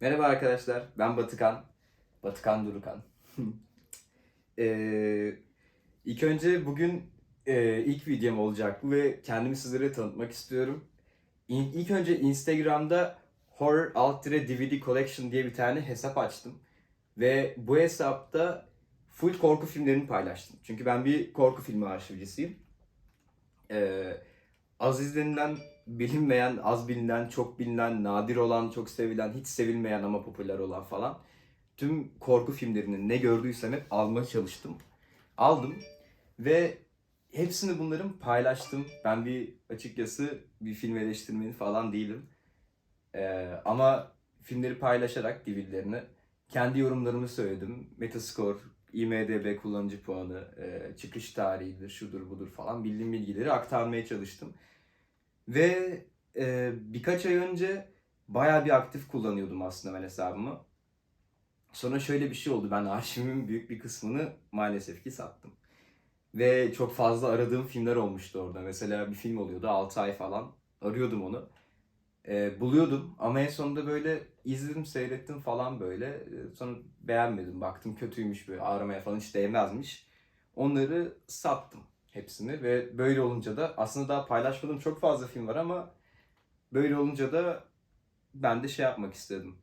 Merhaba arkadaşlar, ben Batıkan. Batıkan Durukan. ee, ilk önce bugün e, ilk videom olacak bu ve kendimi sizlere tanıtmak istiyorum. İlk, ilk önce Instagram'da Horror Alt DVD Collection diye bir tane hesap açtım. Ve bu hesapta full korku filmlerini paylaştım. Çünkü ben bir korku filmi arşivcisiyim. Ee, az izlenilen, bilinmeyen, az bilinen, çok bilinen, nadir olan, çok sevilen, hiç sevilmeyen ama popüler olan falan tüm korku filmlerini ne gördüysem hep almaya çalıştım. Aldım ve hepsini bunların paylaştım. Ben bir açıkçası bir film eleştirmeni falan değilim. Ee, ama filmleri paylaşarak DVD'lerini kendi yorumlarımı söyledim. Metascore, IMDB kullanıcı puanı, e, çıkış tarihidir, şudur budur falan bildiğim bilgileri aktarmaya çalıştım. Ve e, birkaç ay önce bayağı bir aktif kullanıyordum aslında ben hesabımı. Sonra şöyle bir şey oldu. Ben arşivimin büyük bir kısmını maalesef ki sattım. Ve çok fazla aradığım filmler olmuştu orada. Mesela bir film oluyordu 6 ay falan. Arıyordum onu. E, buluyordum ama en sonunda böyle izledim seyrettim falan böyle. E, sonra beğenmedim. Baktım kötüymüş böyle aramaya falan hiç değmezmiş. Onları sattım hepsini ve böyle olunca da aslında daha paylaşmadığım çok fazla film var ama böyle olunca da ben de şey yapmak istedim.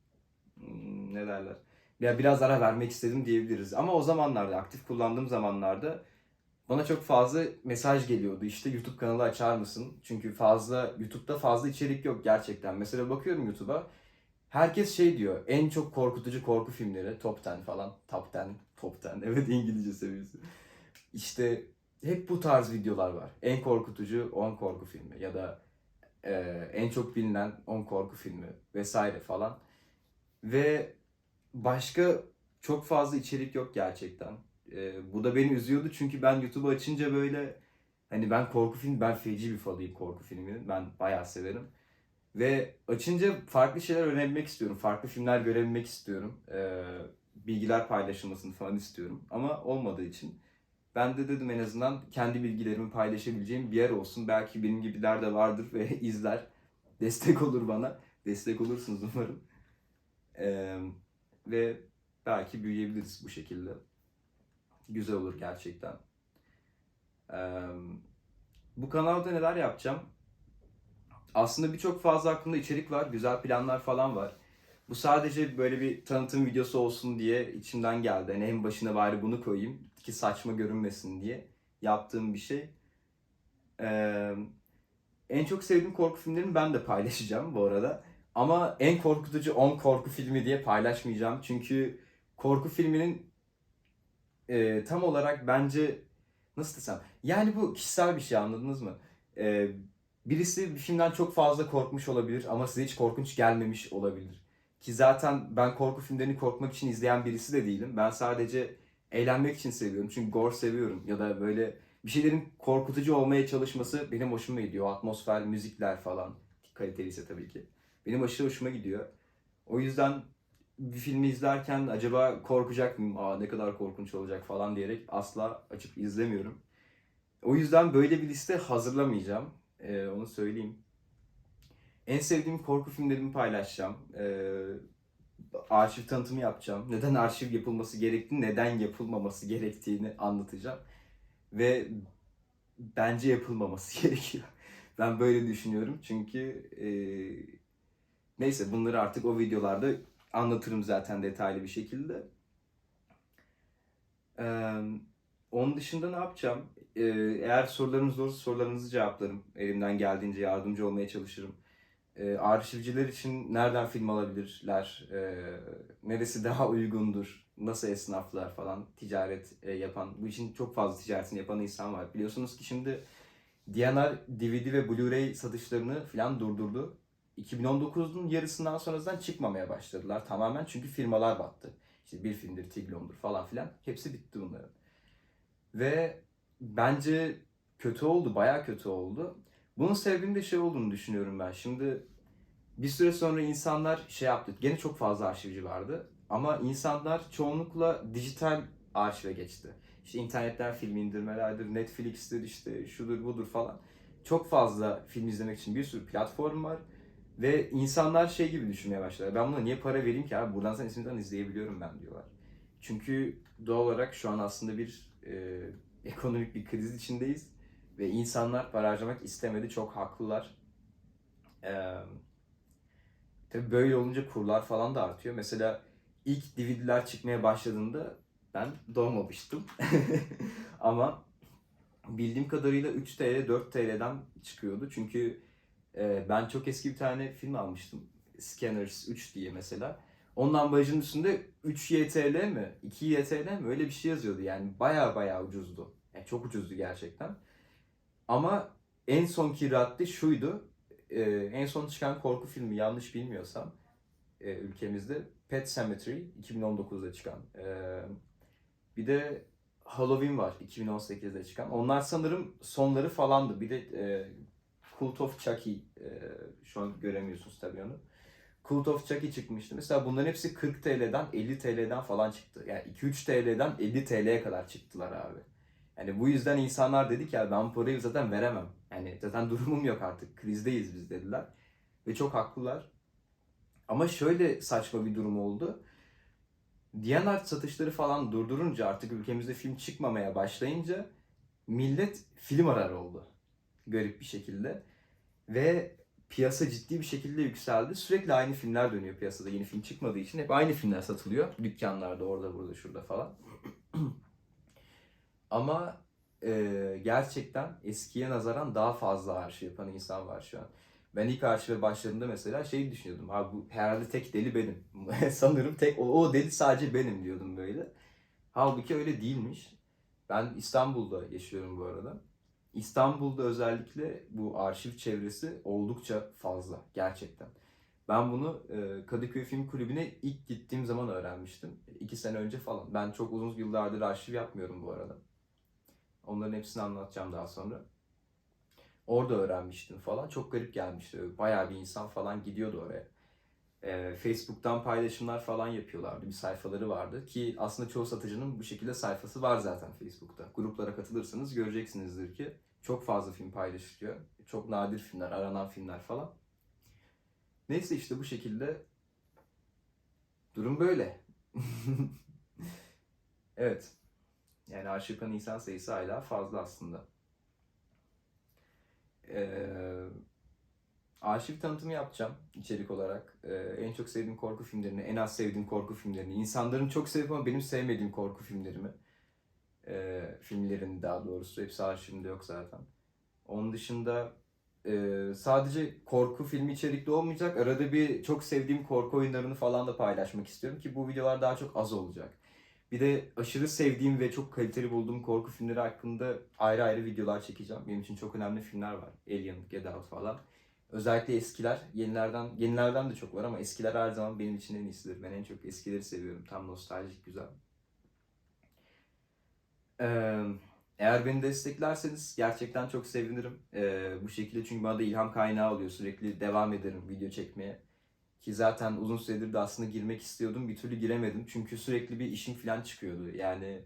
Hmm, ne derler? Ya biraz ara vermek istedim diyebiliriz. Ama o zamanlarda aktif kullandığım zamanlarda bana çok fazla mesaj geliyordu. İşte YouTube kanalı açar mısın? Çünkü fazla YouTube'da fazla içerik yok gerçekten. Mesela bakıyorum YouTube'a. Herkes şey diyor. En çok korkutucu korku filmleri top 10 falan. Top 10, top 10. Evet İngilizce seviyesi. İşte hep bu tarz videolar var. En korkutucu 10 korku filmi ya da e, en çok bilinen 10 korku filmi vesaire falan. Ve başka çok fazla içerik yok gerçekten. E, bu da beni üzüyordu çünkü ben YouTube'u açınca böyle hani ben korku film ben feci bir fanıyım korku filminin. Ben bayağı severim. Ve açınca farklı şeyler öğrenmek istiyorum. Farklı filmler görebilmek istiyorum. E, bilgiler paylaşılmasını falan istiyorum. Ama olmadığı için ben de dedim en azından kendi bilgilerimi paylaşabileceğim bir yer olsun. Belki benim gibiler de vardır ve izler. Destek olur bana. Destek olursunuz umarım. Ee, ve belki büyüyebiliriz bu şekilde. Güzel olur gerçekten. Ee, bu kanalda neler yapacağım? Aslında birçok fazla aklımda içerik var. Güzel planlar falan var. Bu sadece böyle bir tanıtım videosu olsun diye içimden geldi. Yani en başına bari bunu koyayım ki saçma görünmesin diye yaptığım bir şey. Ee, en çok sevdiğim korku filmlerini ben de paylaşacağım bu arada. Ama en korkutucu 10 korku filmi diye paylaşmayacağım. Çünkü korku filminin e, tam olarak bence nasıl desem yani bu kişisel bir şey anladınız mı? Ee, birisi bir filmden çok fazla korkmuş olabilir ama size hiç korkunç gelmemiş olabilir. Ki zaten ben korku filmlerini korkmak için izleyen birisi de değilim. Ben sadece eğlenmek için seviyorum. Çünkü gore seviyorum. Ya da böyle bir şeylerin korkutucu olmaya çalışması benim hoşuma gidiyor. Atmosfer, müzikler falan. Kaliteliyse tabii ki. Benim aşırı hoşuma gidiyor. O yüzden bir filmi izlerken acaba korkacak mıyım? Aa ne kadar korkunç olacak falan diyerek asla açıp izlemiyorum. O yüzden böyle bir liste hazırlamayacağım. Ee, onu söyleyeyim. En sevdiğim korku filmlerimi paylaşacağım. Ee, arşiv tanıtımı yapacağım. Neden arşiv yapılması gerektiğini, neden yapılmaması gerektiğini anlatacağım. Ve bence yapılmaması gerekiyor. Ben böyle düşünüyorum çünkü e, neyse bunları artık o videolarda anlatırım zaten detaylı bir şekilde. Ee, onun dışında ne yapacağım? Ee, eğer sorularınız olursa sorularınızı cevaplarım. Elimden geldiğince yardımcı olmaya çalışırım. Ee, arşivciler için nereden film alabilirler? Ee, neresi daha uygundur? Nasıl esnaflar falan ticaret e, yapan, bu işin çok fazla ticaretini yapan insan var. Biliyorsunuz ki şimdi DNR DVD ve Blu-ray satışlarını falan durdurdu. 2019'un yarısından sonrasından çıkmamaya başladılar tamamen çünkü firmalar battı. İşte bir filmdir, Tiglon'dur falan filan. Hepsi bitti bunların. Ve bence kötü oldu, baya kötü oldu. Bunun sebebinin de şey olduğunu düşünüyorum ben. Şimdi bir süre sonra insanlar şey yaptı. Gene çok fazla arşivci vardı. Ama insanlar çoğunlukla dijital arşive geçti. İşte internetten film indirmelerdir, Netflix'tir, işte şudur budur falan. Çok fazla film izlemek için bir sürü platform var. Ve insanlar şey gibi düşünmeye başladı. Ben buna niye para vereyim ki abi? Buradan sen isimden izleyebiliyorum ben diyorlar. Çünkü doğal olarak şu an aslında bir e, ekonomik bir kriz içindeyiz. Ve insanlar para harcamak istemedi. Çok haklılar. Ee, tabii böyle olunca kurlar falan da artıyor. Mesela ilk DVD'ler çıkmaya başladığında ben doğmamıştım. Ama bildiğim kadarıyla 3 TL, 4 TL'den çıkıyordu. Çünkü e, ben çok eski bir tane film almıştım. Scanners 3 diye mesela. Onun ambalajının üstünde 3 YTL mi, 2 YTL mi öyle bir şey yazıyordu. Yani baya baya ucuzdu. Yani çok ucuzdu gerçekten. Ama en sonki radde şuydu. E, en son çıkan korku filmi yanlış bilmiyorsam e, ülkemizde Pet Cemetery 2019'da çıkan. E, bir de Halloween var 2018'de çıkan. Onlar sanırım sonları falandı. Bir de e, Cult of Chucky e, şu an göremiyorsunuz tabii onu. Cult of Chucky çıkmıştı. Mesela bunların hepsi 40 TL'den 50 TL'den falan çıktı. Yani 2-3 TL'den 50 TL'ye kadar çıktılar abi. Yani bu yüzden insanlar dedi ki ya ben parayı zaten veremem. Yani zaten durumum yok artık. Krizdeyiz biz dediler. Ve çok haklılar. Ama şöyle saçma bir durum oldu. Diyanet satışları falan durdurunca artık ülkemizde film çıkmamaya başlayınca millet film arar oldu. Garip bir şekilde. Ve piyasa ciddi bir şekilde yükseldi. Sürekli aynı filmler dönüyor piyasada. Yeni film çıkmadığı için hep aynı filmler satılıyor. Dükkanlarda orada burada şurada falan. Ama e, gerçekten eskiye nazaran daha fazla arşiv yapan insan var şu an. Ben ilk arşive başladığımda mesela şey düşünüyordum. Abi bu herhalde tek deli benim. Sanırım tek o, o deli sadece benim diyordum böyle. Halbuki öyle değilmiş. Ben İstanbul'da yaşıyorum bu arada. İstanbul'da özellikle bu arşiv çevresi oldukça fazla gerçekten. Ben bunu e, Kadıköy Film Kulübü'ne ilk gittiğim zaman öğrenmiştim. İki sene önce falan. Ben çok uzun yıllardır arşiv yapmıyorum bu arada. Onların hepsini anlatacağım daha sonra. Orada öğrenmiştim falan. Çok garip gelmişti. Bayağı bir insan falan gidiyordu oraya. Ee, Facebook'tan paylaşımlar falan yapıyorlardı. Bir sayfaları vardı. Ki aslında çoğu satıcının bu şekilde sayfası var zaten Facebook'ta. Gruplara katılırsanız göreceksinizdir ki çok fazla film paylaşılıyor. Çok nadir filmler, aranan filmler falan. Neyse işte bu şekilde durum böyle. evet. Yani yapan insan sayısı hala fazla aslında. Ee, arşiv tanıtımı yapacağım içerik olarak. Ee, en çok sevdiğim korku filmlerini, en az sevdiğim korku filmlerini, insanların çok sevip ama benim sevmediğim korku filmlerimi. Ee, filmlerini daha doğrusu. Hepsi arşivimde yok zaten. Onun dışında e, sadece korku filmi içerikli olmayacak. Arada bir çok sevdiğim korku oyunlarını falan da paylaşmak istiyorum ki bu videolar daha çok az olacak. Bir de aşırı sevdiğim ve çok kaliteli bulduğum korku filmleri hakkında ayrı ayrı videolar çekeceğim. Benim için çok önemli filmler var. Alien, Get Out falan. Özellikle eskiler, yenilerden yenilerden de çok var ama eskiler her zaman benim için en iyisidir. Ben en çok eskileri seviyorum. Tam nostaljik, güzel. Ee, eğer beni desteklerseniz gerçekten çok sevinirim. Ee, bu şekilde çünkü bana da ilham kaynağı oluyor. Sürekli devam ederim video çekmeye. Ki zaten uzun süredir de aslında girmek istiyordum. Bir türlü giremedim. Çünkü sürekli bir işim falan çıkıyordu. Yani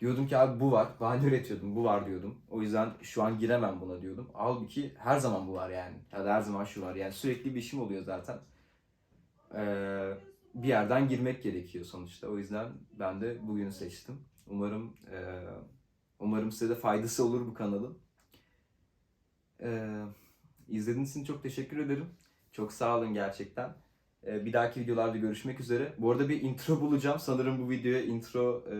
diyordum ki abi bu var. Bahane üretiyordum. Bu var diyordum. O yüzden şu an giremem buna diyordum. Halbuki her zaman bu var yani. Ya her zaman şu var. Yani sürekli bir işim oluyor zaten. Ee, bir yerden girmek gerekiyor sonuçta. O yüzden ben de bugünü seçtim. Umarım e, umarım size de faydası olur bu kanalın. Ee, izlediğiniz için çok teşekkür ederim. Çok sağ olun gerçekten. Ee, bir dahaki videolarda görüşmek üzere. Bu arada bir intro bulacağım. Sanırım bu videoya intro e,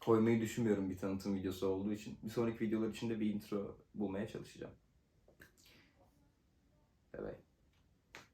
koymayı düşünmüyorum bir tanıtım videosu olduğu için. Bir sonraki videolar için de bir intro bulmaya çalışacağım. Evet.